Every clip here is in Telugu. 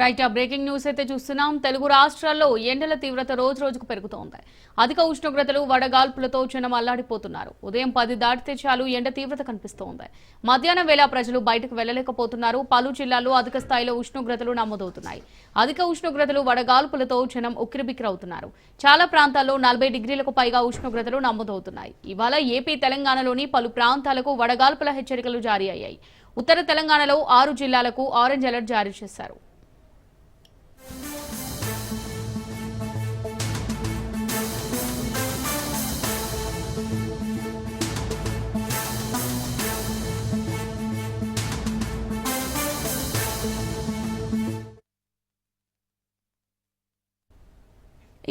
రైట్ ఆ బ్రేకింగ్ న్యూస్ అయితే చూస్తున్నాం. తెలుగు రాష్ట్రాల్లో ఎండల తీవ్రత రోజు రోజుకు పెరుగుతోంది. అధిక ఉష్ణోగ్రతలు వడగాల్పులతో జనం అల్లాడిపోతున్నారు. ఉదయం పది దాటితే చాలు ఎండ తీవ్రత కనిపిస్తోంది. మధ్యాహ్నం వేళ ప్రజలు బయటకు వెళ్ళలేకపోతున్నారు పలు జిల్లాల్లో అధిక స్థాయిలో ఉష్ణోగ్రతలు నమోదవుతున్నాయి. అధిక ఉష్ణోగ్రతలు వడగాల్పులతో జనం ఉక్కిరిబిక్కిరవుతున్నారు. చాలా ప్రాంతాల్లో నలభై డిగ్రీలకు పైగా ఉష్ణోగ్రతలు నమోదవుతున్నాయి. ఇవాళ ఏపీ తెలంగాణలోని పలు ప్రాంతాలకు వడగాల్పుల హెచ్చరికలు జారీ అయ్యాయి. ఉత్తర తెలంగాణలో ఆరు జిల్లాలకు ఆరెంజ్ అలర్ట్ జారీ చేశారు.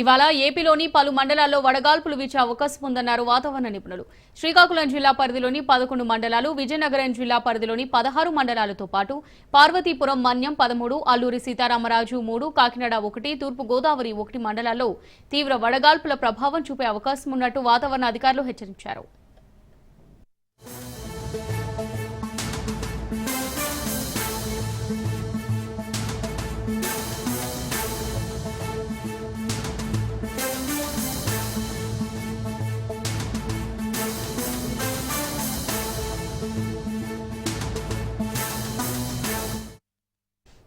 ఇవాళ ఏపీలోని పలు మండలాల్లో వడగాల్పులు వీచే అవకాశం ఉందన్నారు వాతావరణ నిపుణులు. శ్రీకాకుళం జిల్లా పరిధిలోని పదకొండు మండలాలు విజయనగరం జిల్లా పరిధిలోని పదహారు మండలాలతో పాటు పార్వతీపురం మన్యం పదమూడు అల్లూరి సీతారామరాజు మూడు కాకినాడ ఒకటి తూర్పు గోదావరి ఒకటి మండలాల్లో తీవ్ర వడగాల్పుల ప్రభావం చూపే అవకాశం ఉన్నట్టు వాతావరణ అధికారులు హెచ్చరించారు.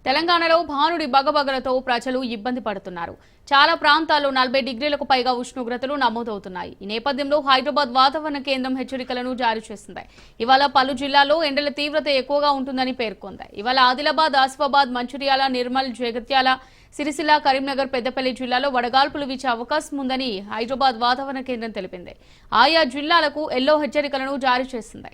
తెలంగాణలో భానుడి బగబగలతో ప్రజలు ఇబ్బంది పడుతున్నారు. చాలా ప్రాంతాల్లో నలభై డిగ్రీలకు పైగా ఉష్ణోగ్రతలు నమోదవుతున్నాయి. ఈ నేపథ్యంలో హైదరాబాద్ వాతావరణ కేంద్రం హెచ్చరికలను జారీ చేసింది. ఇవాళ పలు జిల్లాల్లో ఎండల తీవ్రత ఎక్కువగా ఉంటుందని పేర్కొంది. ఇవాళ ఆదిలాబాద్ ఆసిఫాబాద్ మంచిర్యాల నిర్మల్ జగిత్యాల సిరిసిల్ల కరీంనగర్ పెద్దపల్లి జిల్లాలో వడగాల్పులు వీచే అవకాశం ఉందని హైదరాబాద్ వాతావరణ కేంద్రం తెలిపింది. ఆయా జిల్లాలకు ఎల్లో హెచ్చరికలను జారీ చేసింది.